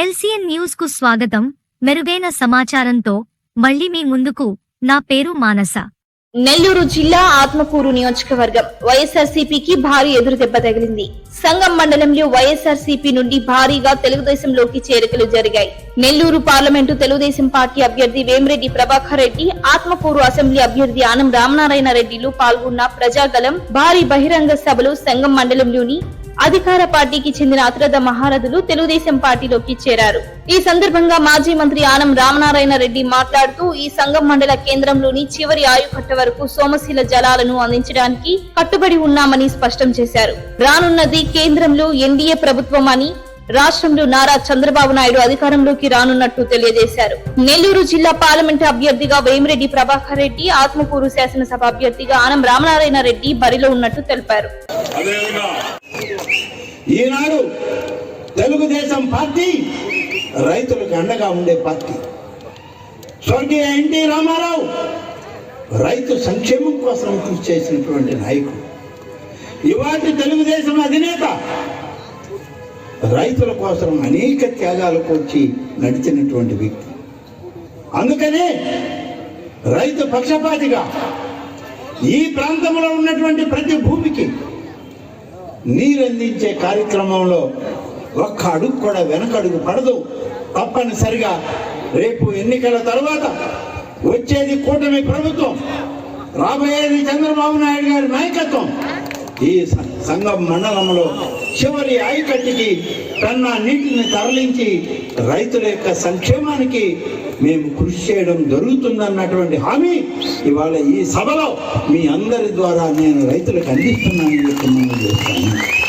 LCN న్యూస్కు స్వాగతం. మెరుగైన సమాచారంతో మళ్ళీ మీ ముందుకు నా పేరు మానస. నెల్లూరు జిల్లా ఆత్మకూరు నియోజకవర్గం వైఎస్ఆర్సీపీకి భారీ ఎదురుదెబ్బ తగిలింది. సంగం మండలంలో వైఎస్ఆర్సీపీ నుండి భారీగా తెలుగుదేశంలోకి చేరికలు జరిగాయి. నెల్లూరు పార్లమెంటు తెలుగుదేశం పార్టీ అభ్యర్థి వేమిరెడ్డి ప్రభాకర్ రెడ్డి ఆత్మకూరు అసెంబ్లీ అభ్యర్థి ఆనం రామనారాయణ రెడ్డిలు పాల్గొన్న ప్రజాగలం భారీ బహిరంగ సభలు సంగం మండలంలోని అధికార పార్టీకి చెందిన అతిరథ మహారథులు తెలుగుదేశం పార్టీలోకి చేరారు. ఈ సందర్భంగా మాజీ మంత్రి ఆనం రామనారాయణ రెడ్డి మాట్లాడుతూ ఈ సంఘం మండల కేంద్రంలోని చివరి ఆయుకట్ట వరకు సోమశీల జలాలను అందించడానికి కట్టుబడి ఉన్నామని స్పష్టం చేశారు. రానున్నది కేంద్రంలో ఎన్డీఏ ప్రభుత్వం అని రాష్ట్రంలో నారా చంద్రబాబు నాయుడు అధికారంలోకి రానున్నట్టు తెలియజేశారు. నెల్లూరు జిల్లా పార్లమెంటు అభ్యర్థిగా వేమిరెడ్డి ప్రభాకర్ రెడ్డి ఆత్మకూరు శాసనసభ అభ్యర్థిగా ఆనం రామనారాయణ రెడ్డి బరిలో ఉన్నట్టు తెలిపారు. ఈనాడు తెలుగుదేశం పార్టీ రైతులకు అండగా ఉండే పార్టీ. స్వర్గీయ ఎన్టీ రామారావు రైతు సంక్షేమం కోసం కృషి చేసినటువంటి నాయకుడు. ఇవాటి తెలుగుదేశం అధినేత రైతుల కోసం అనేక త్యాగాలకు వచ్చి నడిచినటువంటి వ్యక్తి. అందుకనే రైతు పక్షపాతిగా ఈ ప్రాంతంలో ఉన్నటువంటి ప్రతి భూమికి నీరందించే కార్యక్రమంలో ఒక్క అడుగు కూడా వెనకడుగు పడదు. తప్పనిసరిగా రేపు ఎన్నికల తర్వాత వచ్చేది కూటమి ప్రభుత్వం. రాబోయేది చంద్రబాబు నాయుడు గారి నాయకత్వం. ఈ సంఘం మండలంలో చివరి ఆయకట్టుకి కన్నా నీటిని తరలించి రైతుల యొక్క సంక్షేమానికి మేము కృషి చేయడం జరుగుతుందన్నటువంటి హామీ ఇవాళ ఈ సభలో మీ అందరి ద్వారా నేను రైతులకు అందిస్తున్నానని చెప్పి మనం చేస్తాను